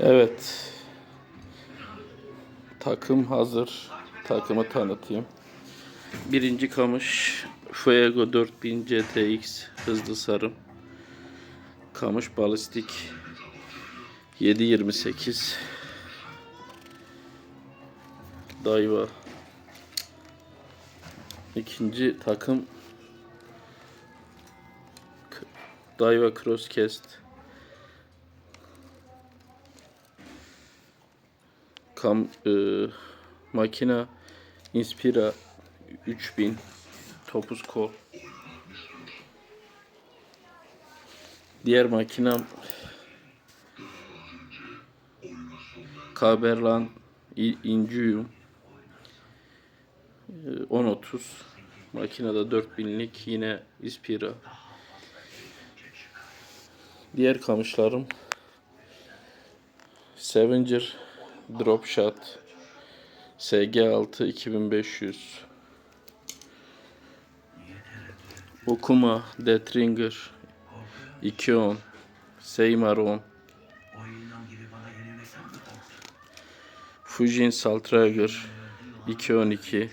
Evet. Takım hazır. Takımı tanıtayım. Birinci kamış Fuego 4000 GTX hızlı sarım. Kamış balistik 728 Daiwa İkinci takım Daiwa Crosscast Kam e, makina Inspira 3000 topuz kol. Diğer makinam Kaberlan Incium e, 1030 makinede 4000'lik yine Inspira. Diğer kamışlarım Scavenger Drop Shot. SG6 2500 Okuma Deathringer 210 Seymar 10 Fujin Saltrager 212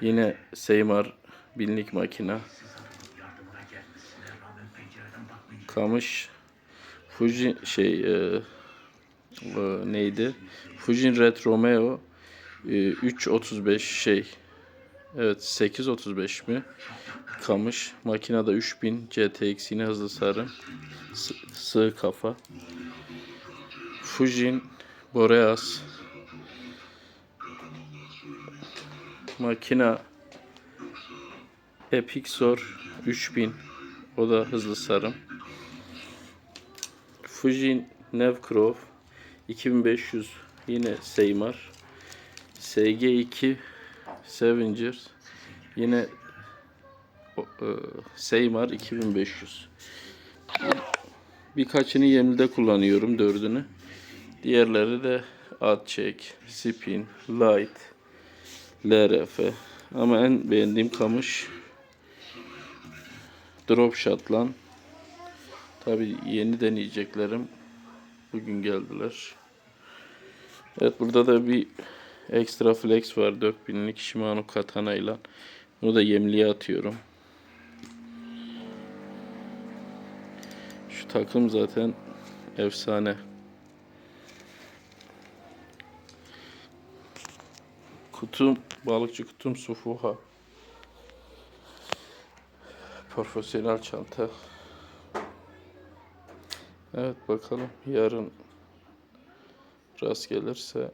Yine Seymar binlik makina. Kamış Fujin şey e, e, neydi? Fujin Red Romeo e, 335 şey Evet 835 mi? Kamış. Makinede 3000 GTX yine hızlı sarı. S- sığ kafa. Fujin Boreas. Makina Epixor 3000. O da hızlı sarım. Fujin Nevcroft 2500 yine Seymar. SG2 Scavenger yine e, Seymar 2500. Birkaçını yemlide kullanıyorum dördünü. Diğerleri de Adcheck, Spin, Light, LRF. Ama en beğendiğim kamış Drop Shot'lan. Tabi yeni deneyeceklerim bugün geldiler. Evet burada da bir Extra Flex var 4000'lik Shimano Katana ile. Bunu da yemliğe atıyorum. Şu takım zaten efsane. Kutum, balıkçı kutum Sufuha. Profesyonel çanta. Evet bakalım yarın rast gelirse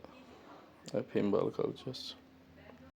epey balık alacağız.